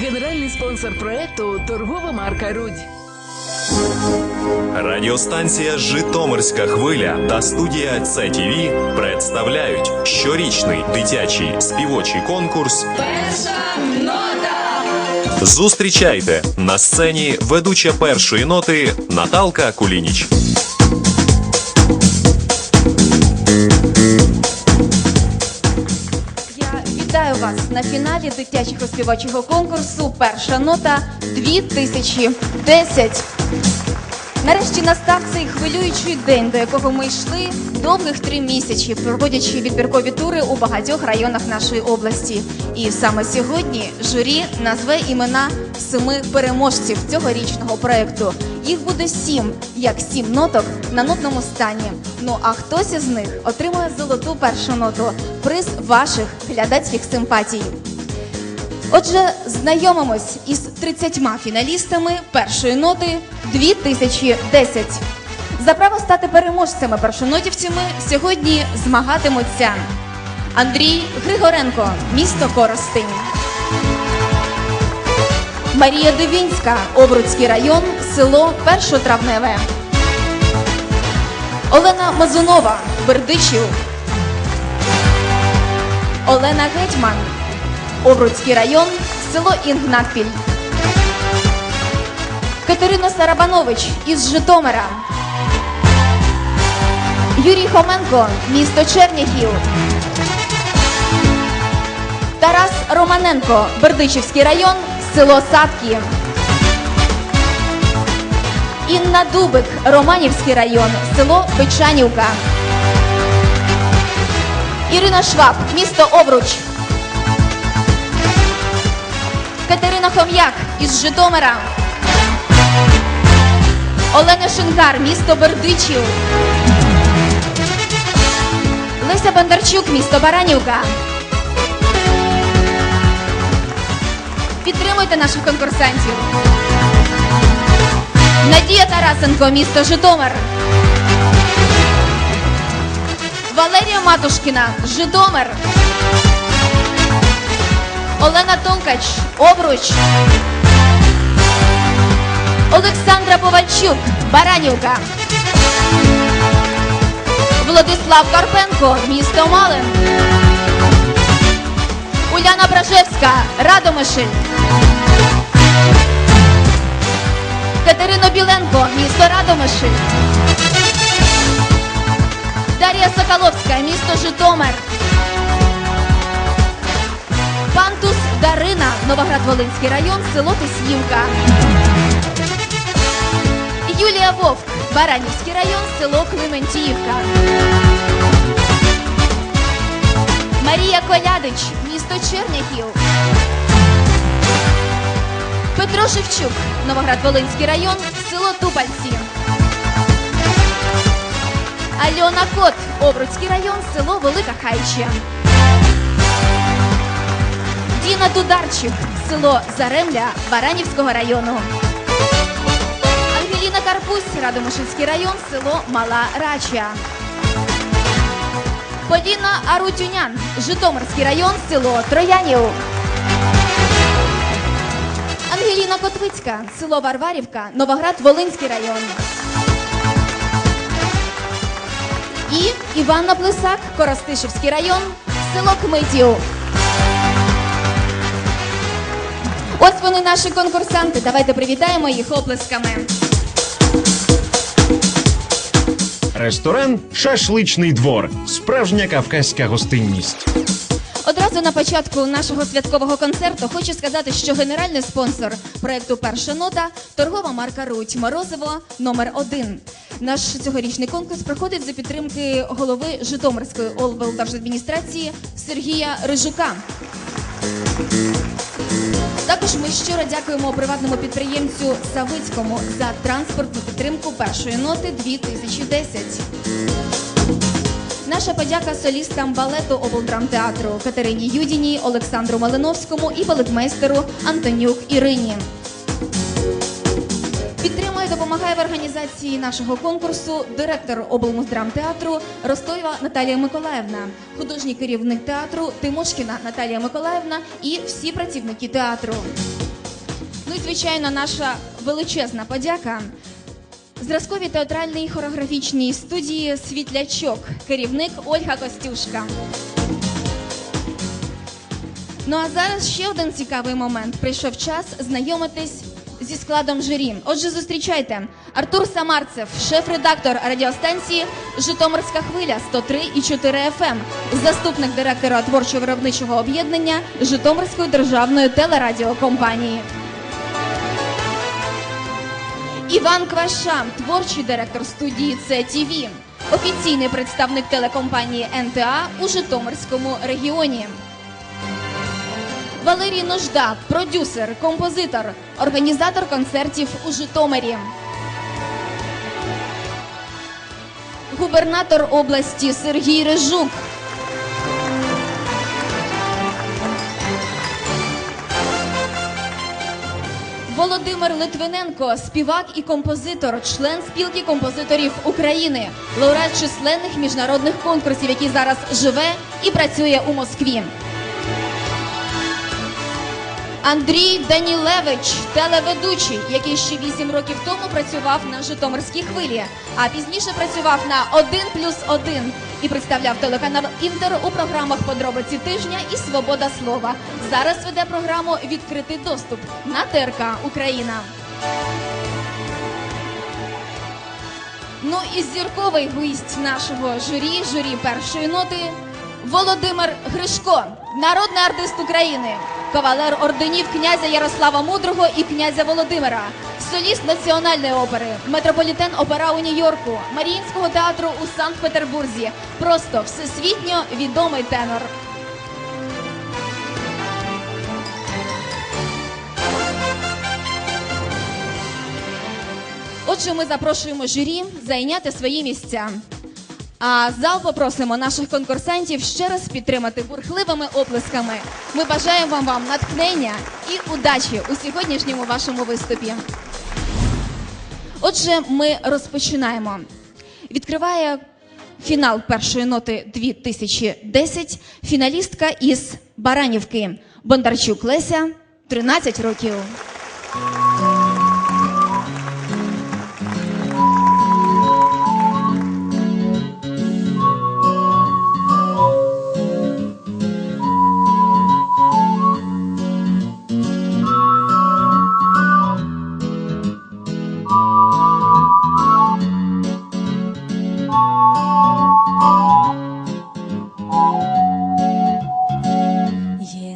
Генеральний спонсор проекту торгова марка Рудь. Радіостанція Житомирська хвиля та студія ЦТВ представляють щорічний дитячий співочий конкурс Перша нота. Зустрічайте на сцені ведуча першої ноти Наталка Кулініч. Вітаю вас на фіналі дитячого співочого конкурсу Перша нота 2010. Нарешті настав цей хвилюючий день, до якого ми йшли довгих три місяці, проводячи відбіркові тури у багатьох районах нашої області. І саме сьогодні журі назве імена семи переможців цьогорічного проекту. Їх буде сім, як сім ноток на нотному стані. Ну а хтось із них отримує золоту першу ноту, приз ваших глядацьких симпатій. Отже, знайомимось із 30 фіналістами першої ноти 2010. За право стати переможцями першонотівцями сьогодні змагатимуться Андрій Григоренко, місто Коростень. Марія Дивінська, Обрудський район, село Першотравневе. Олена Мазунова, Бердичів. Олена Гетьман, Обрудський район, село Інгнатпіль. Катерина Сарабанович із Житомира. Юрій Хоменко, місто Черніхів. Тарас Романенко, Бердичівський район, село Садки. Інна Дубик, Романівський район, село Печанівка. Ірина Шваб, місто Обруч. Катерина Хом'як із Житомира. Олена Шинкар, місто Бердичів. Леся Бондарчук, місто Баранівка. Підтримуйте наших конкурсантів. Надія Тарасенко, місто Житомир. Валерія Матушкіна, Житомир. Олена Толкач, Обруч. Олександра Повальчук, Баранівка. Владислав Карпенко, місто Малин. Уляна Бражевська, Радомишль. Катерина Біленко, місто Радомишль. Дар'я Соколовська, місто Житомир. Пантус Дарина, Новоград-Волинський район, село Тиснівка. Юлія Вовк, Баранівський район, село Клементіївка. Марія Колядич, місто Черняхів. Петро Шевчук, Новоград-Волинський район, село Тупальці. Альона Кот, Обрудський район, село Велика Хайча. Діна Дударчик, село Заремля Баранівського району. Ангеліна Карпусь, Радомишльський район, село Мала Рача. Поліна Арутюнян, Житомирський район, село Троянів. Ангеліна Котвицька, село Варварівка, Новоград, Волинський район. І Іванна Плесак, Коростишівський район, село Кмитів. Ось вони наші конкурсанти. Давайте привітаємо їх оплесками. Ресторан Шашличний двор. Справжня кавказька гостинність. Одразу на початку нашого святкового концерту хочу сказати, що генеральний спонсор проекту Перша нота торгова марка Руть Морозиво номер 1 Наш цьогорічний конкурс проходить за підтримки голови Житомирської облдержадміністрації Сергія Рижука. Також ми щиро дякуємо приватному підприємцю Савицькому за транспортну підтримку першої ноти 2010. Наша подяка солістам балету облдрамтеатру Катерині Юдіній, Олександру Малиновському і балетмейстеру Антонюк Ірині. Підтримує, допомагає в організації нашого конкурсу директор облмуздрамтеатру Ростоєва Наталія Миколаївна, художній керівник театру Тимошкіна Наталія Миколаївна і всі працівники театру. Ну і звичайно, наша величезна подяка зразковій театральній хореографічній студії Світлячок, керівник Ольга Костюшка. Ну а зараз ще один цікавий момент. Прийшов час знайомитись зі складом журі. Отже, зустрічайте Артур Самарцев, шеф-редактор радіостанції Житомирська хвиля 103,4 FM, заступник директора творчо-виробничого об'єднання Житомирської державної телерадіокомпанії. Іван Кваша, творчий директор студії ЦТВ, офіційний представник телекомпанії НТА у Житомирському регіоні. Валерій Нужда, продюсер, композитор, організатор концертів у Житомирі. Губернатор області Сергій Рижук. Володимир Литвиненко, співак і композитор, член спілки композиторів України, лауреат численних міжнародних конкурсів, який зараз живе і працює у Москві. Андрій Данілевич, телеведучий, який ще 8 років тому працював на Житомирській хвилі, а пізніше працював на 1 плюс 1 і представляв телеканал Інтер у програмах Подробиці тижня і Свобода слова. Зараз веде програму Відкритий доступ на ТРК Україна. Ну і зірковий гість нашого журі, журі першої ноти Володимир Гришко, народний артист України, кавалер орденів князя Ярослава Мудрого і князя Володимира, соліст національної опери, метрополітен опера у Нью-Йорку, Маріїнського театру у Санкт-Петербурзі. Просто всесвітньо відомий тенор. Отже, ми запрошуємо журі зайняти свої місця. А зал попросимо наших конкурсантів ще раз підтримати бурхливими оплесками. Ми бажаємо вам натхнення і удачі у сьогоднішньому вашому виступі. Отже, ми розпочинаємо. Відкриває фінал першої ноти 2010 фіналістка із Баранівки Бондарчук Леся, 13 років.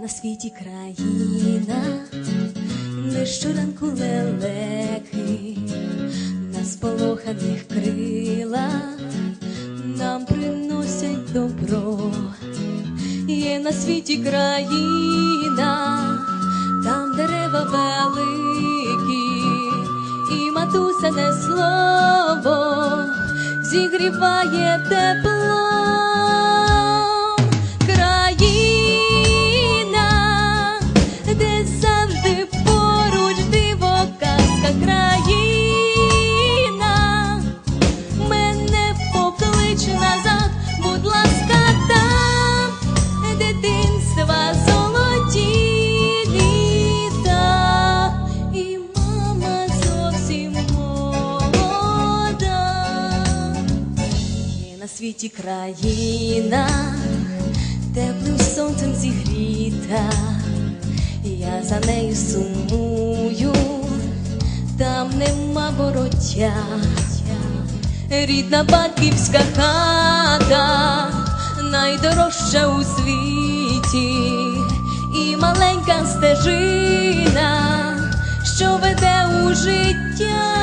На світі країна, де щоранку лелеки, на сполоханих крилах нам приносять добро. Є на світі країна, там дерева великі, і матуся не слово зігріває тепло. Світі країна, теплим сонцем зігріта, я за нею сумую, там нема вороття, рідна батьківська хата, найдорожча у світі, і маленька стежина, що веде у життя.